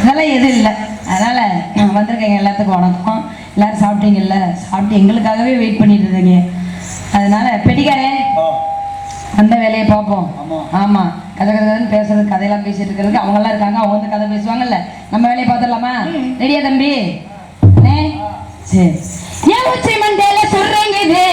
அதெல்லாம் எதுவும் இல்லை. அதனால வந்திருக்கீங்க எல்லாத்துக்கும் வணக்கம். எல்லாரும் சாப்பிட்டீங்கல்ல? சாப்பிட்டு எங்களுக்காகவே வெயிட் பண்ணிட்டு இருந்தீங்க அதனால பெட்டிக்காரே அந்த வேலையை பார்ப்போம். ஆமா. ஆமா. கதை கதை கதைன்னு பேசுறது கதையெல்லாம் பேசிட்டு இருக்கிறதுக்கு அவங்க எல்லாம் இருக்காங்க அவங்க வந்து கதை பேசுவாங்கல்ல. நம்ம வேலையை பார்த்துடலாமா? ரெடியா தம்பி? சரி. ஏன் உச்சி மண்டையில. உச்சி சுருங்குது,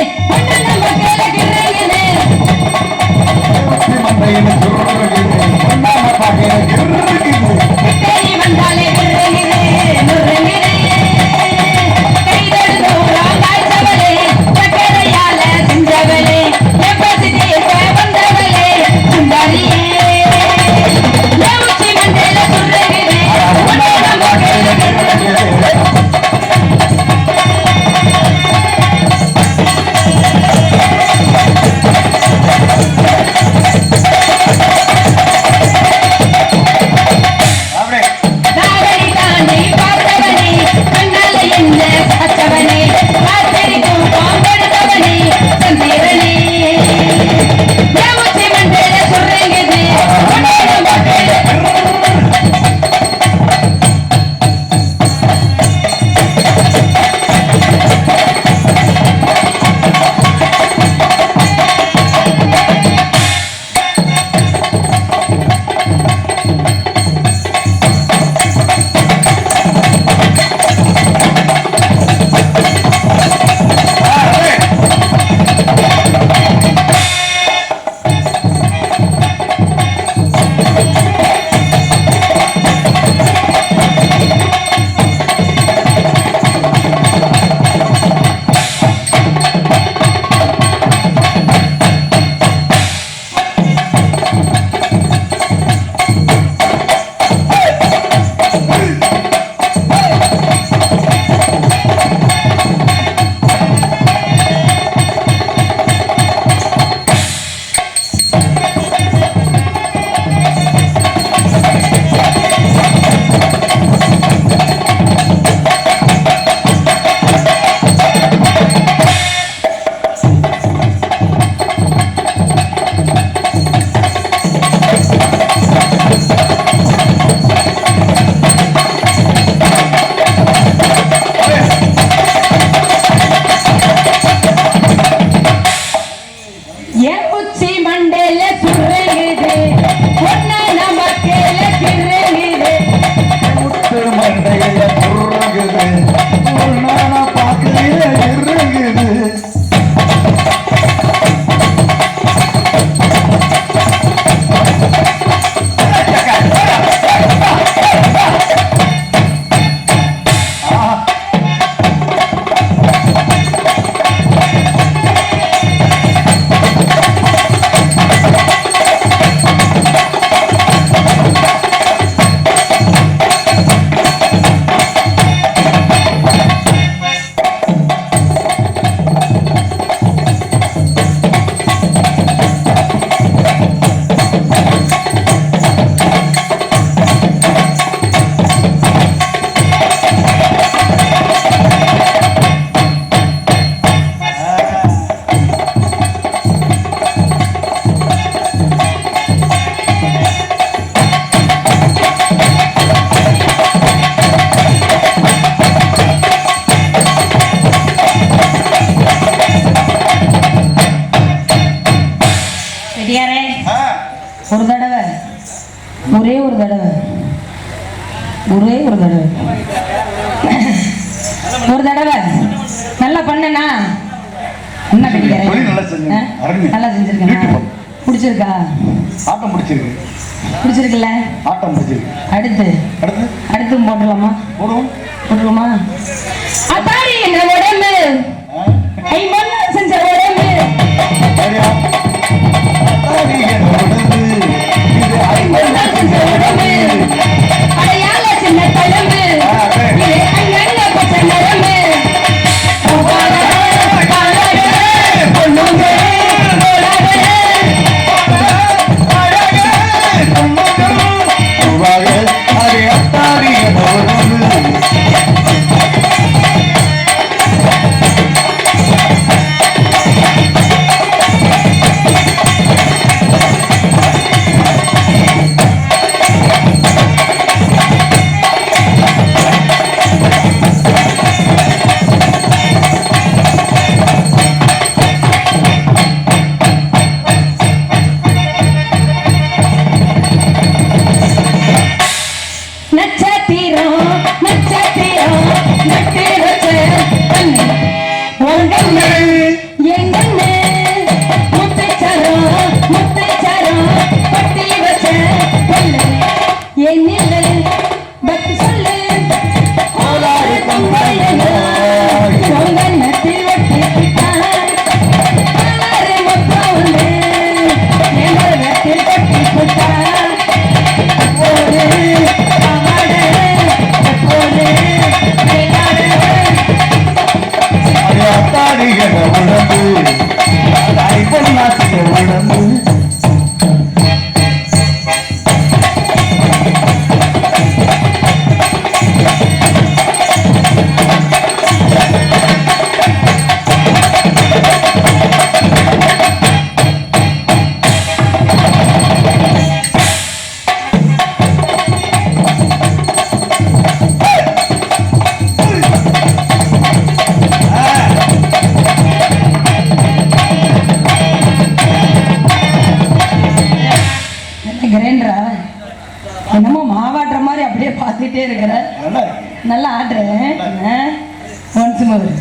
ஒரே ஒரு தடவை. ஒரு தடவை. நல்லா பண்ணனா? என்ன தொழில் நல்லா செஞ்சிருக்கேன். பிடிச்சிருக்கா? ஆட்டம் பிடிச்சிருக்கு. பிடிச்சிருக்குல்ல? ஆட்டம் பிடிச்சிருக்கு. அடுத்து? அடுத்து? அடுத்து போட்டுடலாமா போடுவோம். போட்டுருமா அப்பாடி என்ன உடம்பு. ஐ மண்ணா செஞ்ச உடம்பு? அத்தாடி பார்த்துட்டே இருக்கிற. நல்லா ஆடுறேன் ஒன்ஸ் மோர் நீ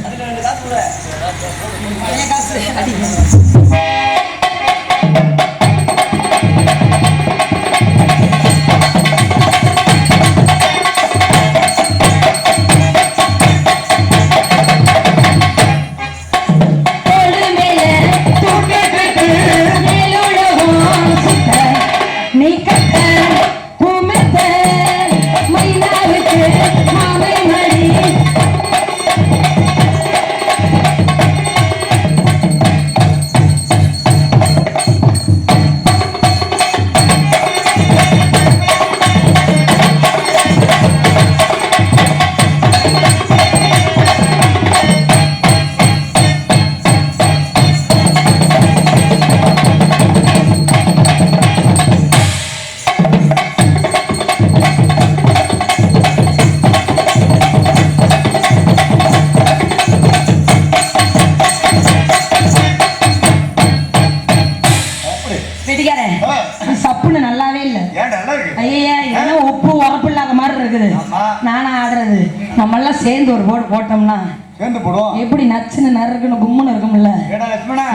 சேர்ந்து ஒரு போட்டு போட்டோம்னா சேர்ந்து போடுவோம். எப்படி நச்சுன்னு நறுக்குன்னு கும்முன்னு இருக்கும்ல?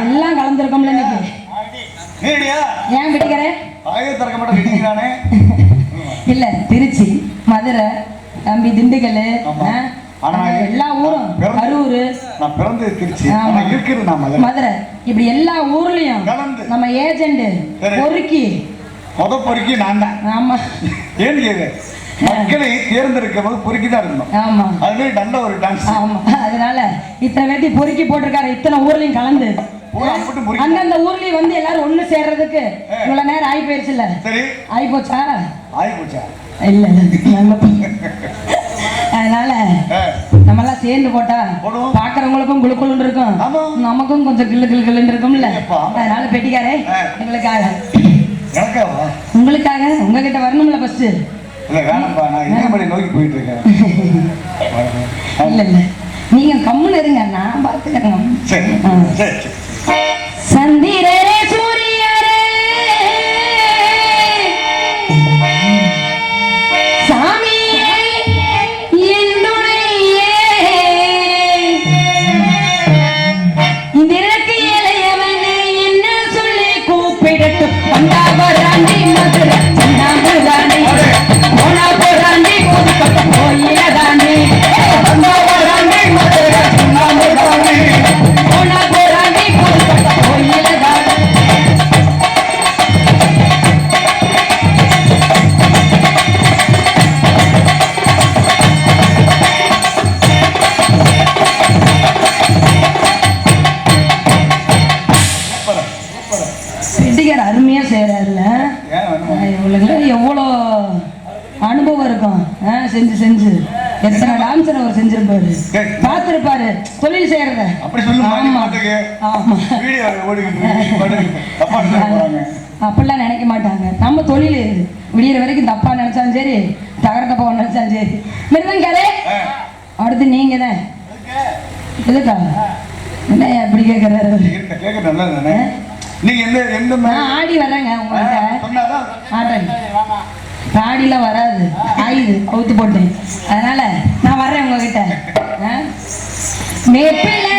எல்லாம் கலந்துருக்கோம்ல இன்னைக்கு. ஏன் இடிக்கிறானே இல்ல திருச்சி மதுரை தம்பி திண்டுக்கல் எல்லா ஊரும் பிறந்து- கரூர். நான் பிறந்தது திருச்சி. இருக்கிறது நான் மதுரை. இப்படி எல்லா ஊர்லயும். நம்ம ஏஜென்ட். பொறுக்கி. முத பொறுக்கி நான் தான். ஆமா. ஏன்னு கேது மக்களை தேர்ந்தெடுக்கும் போது பொறுக்கி தான் இருக்கணும் ஆமா. அது நல்ல ஒரு டான்ஸ் ஆமா. அதனால இத்தனை பேர்த்தி பொறுக்கி போட்டிருக்காரு. இத்தனை ஊர்லயும் கலந்து. அந்தந்த ஊர்லயும் வந்து எல்லாரும் ஒண்ணு சேர்றதுக்கு இவ்வளவு நேரம் ஆகி போயிருச்சுல்ல? சரி. ஆகி போச்சா? ஆகி போச்சா? இல்ல அதனால நம்ம எல்லாம் சேர்ந்து போட்டா. பாக்குறவங்களுக்கும் குளுக்குளுன்னு இருக்கும். நமக்கும் கொஞ்சம் கிள்ளு கிளு கிளுன்னு இருக்கும்ல. அதனால பெட்டிக்காரே. உங்களுக்காக. உங்களுக்காக உங்ககிட்ட வரணும்ல ஃபர்ஸ்ட் இல்ல வேணாம்ப்பா நான் இமயமலை நோக்கி போயிட்டு இருக்கேன் இல்ல இல்ல நீங்க கம்முன்னு இருங்க நான் சரி சந்திரரே செஞ்சு செஞ்சு. எத்தனை டான்ஸர் அவர் செஞ்சிருப்பாரு? சரி. பார்த்துருப்பாரு. தொழில் செய்யறத. அப்படி அப்படிலாம் நினைக்க மாட்டாங்க. நம்ம தொழில். விடியிற வரைக்கும் தப்பா நினைச்சாலும் சரி தகர தப்பா நினைச்சாலும் சரி. மிருதங்காலே ஆ. அடுத்து நீங்க தான். எதுக்கா? என்ன எப்படி கேட்கறாரு கேட்க தானே? நீங்க எந்த எந்த ஆடி வர்றேங்க உங்கள்கிட்ட ஆடுறேன் பாடிலாம் வராது. ஆயுது அவுத்து போட்டேன் அதனால நான் வர்றேன் உங்ககிட்ட. ஆ? மேப்பிள்ளை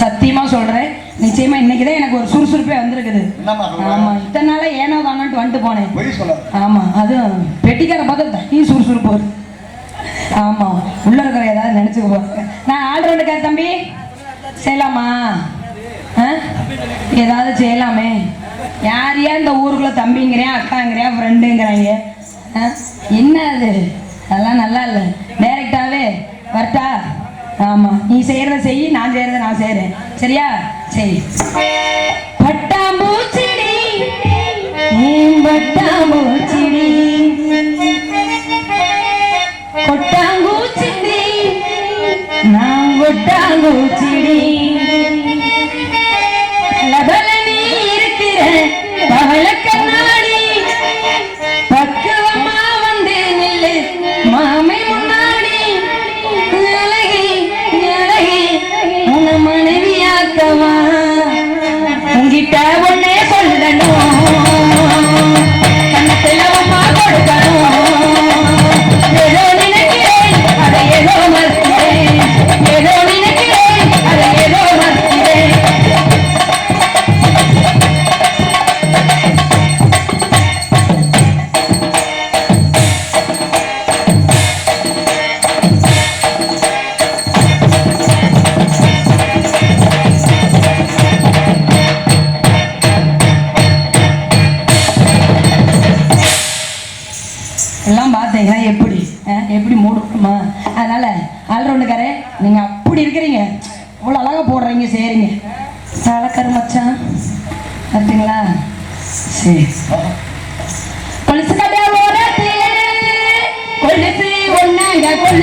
சத்தியமா சொல்றேன். நிச்சயமா இன்னைக்கு தான் எனக்கு ஒரு சுறுசுறுப்பே வந்திருக்குது? ஆமா இத்தனை நாளா ஏனோ தானோன்ட்டு வந்துட்டு போனேன். ஆமா அதுவும் பெட்டிக்கார பார்த்து தனி சுறுசுறுப்பு. ஆமா உள்ள இருக்கிற ஏதாவது நினைச்சுக்க போறேன் நான் ஆல்ரவுண்டுக்கார தம்பி. செய்யலாமா? ஏதாவது செய்யலாமே. யார் ஏன் இந்த ஊருக்குள்ள தம்பிங்கிறேன் அக்காங்கிறேன் ஃப்ரெண்டுங்கிறாங்க? என்ன அது? அதெல்லாம் நல்லா இல்லை. டைரக்டாவே வரட்டா? ஆமா நீ செய்யறத செய் நான் செய்யறத நான் செய்யறேன். சரியா? சரி. பட்டாம்பூச்சிடி நீ பட்டாம்பூச்சிடி. கொட்டாங்கூச்சிடி நான் கொட்டாங்கூச்சிடி.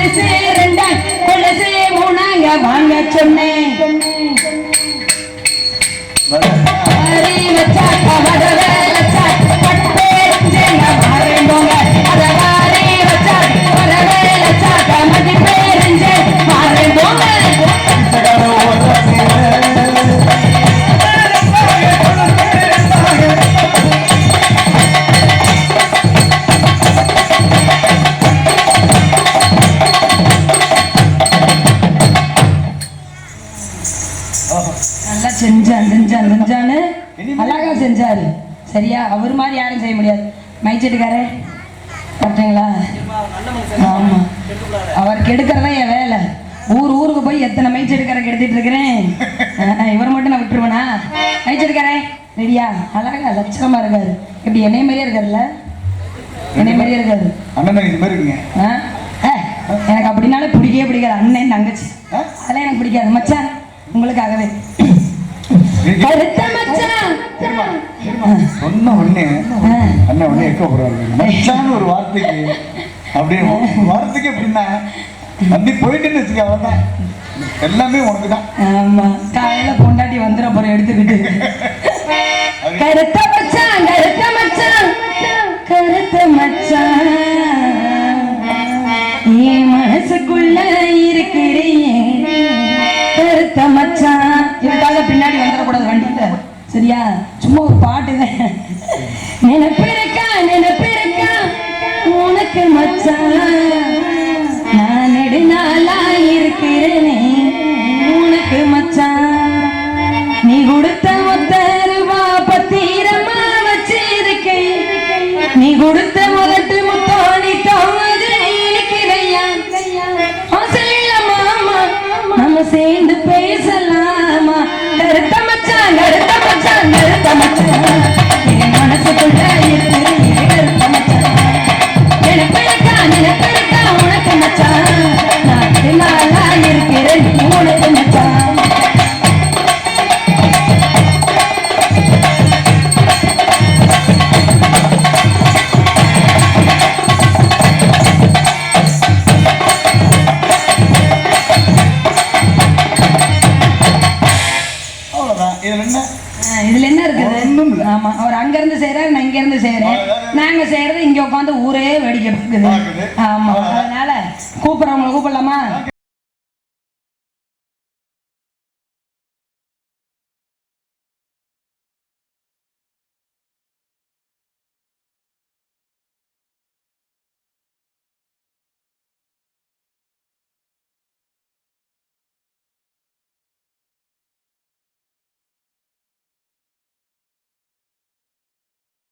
கொலுசு ரெண்டாங்க கொலுசு மூணாங்க வாங்க சொன்னேன். செஞ்சான் செஞ்சான் செஞ்சான்னு அழகா செஞ்சாரு சரியா? அவர் மாதிரி யாரும் செய்ய முடியாது. மைச்செட்டுக்காரே பார்த்தீங்களா ஆமா. அவர் கெடுக்கிறதா என் வேலை. ஊர் ஊருக்கு போய் எத்தனை மைச்செடுக்கார கெடுத்துட்டு இருக்கிறேன்? இவர் மட்டும் நான் விட்டுருவேனா? மைச்செடுக்காரே ரெடியா? அழகா லட்சணமா இருக்காரு. இப்படி என்னைய மாதிரியே இருக்காருல்ல? என்னைய மாதிரியே இருக்காரு. எனக்கு அப்படின்னாலே பிடிக்கவே பிடிக்காது. அண்ணன் தங்கச்சி? அதெல்லாம் எனக்கு பிடிக்காது. மச்சான் உங்களுக்காகவே. கருத்த மச்சான். சொன்ன உடனே எக்க மச்சான்னு ஒரு வார்த்தைக்கு அப்படியே வார்த்தைக்கு எப்படின்னா நம்பி போயிட்டுன்னு வச்சுக்க அவன் எல்லாமே உனக்கு தான் ஆமா. காலையில பொண்டாட்டி வந்துட போற எடுத்துக்கிட்டு. கருத்த மச்சான் கருத்த மச்சான். கருத்த மச்சான். என் மனசுக்குள்ள இருக்கிறீங்க கருத்த மச்சான். சும்மா ஒரு பாட்டு தனக்கு ஆமா அவர் அங்க இருந்து செய்யறாரு நான் இங்க இருந்து செய்யறேன் நாங்க செய்யறது இங்க உட்காந்து ஊரே வேடிக்கை பார்க்குது. ஆமா. அதனால கூப்பிடுறவங்களை கூப்பிடலாமா?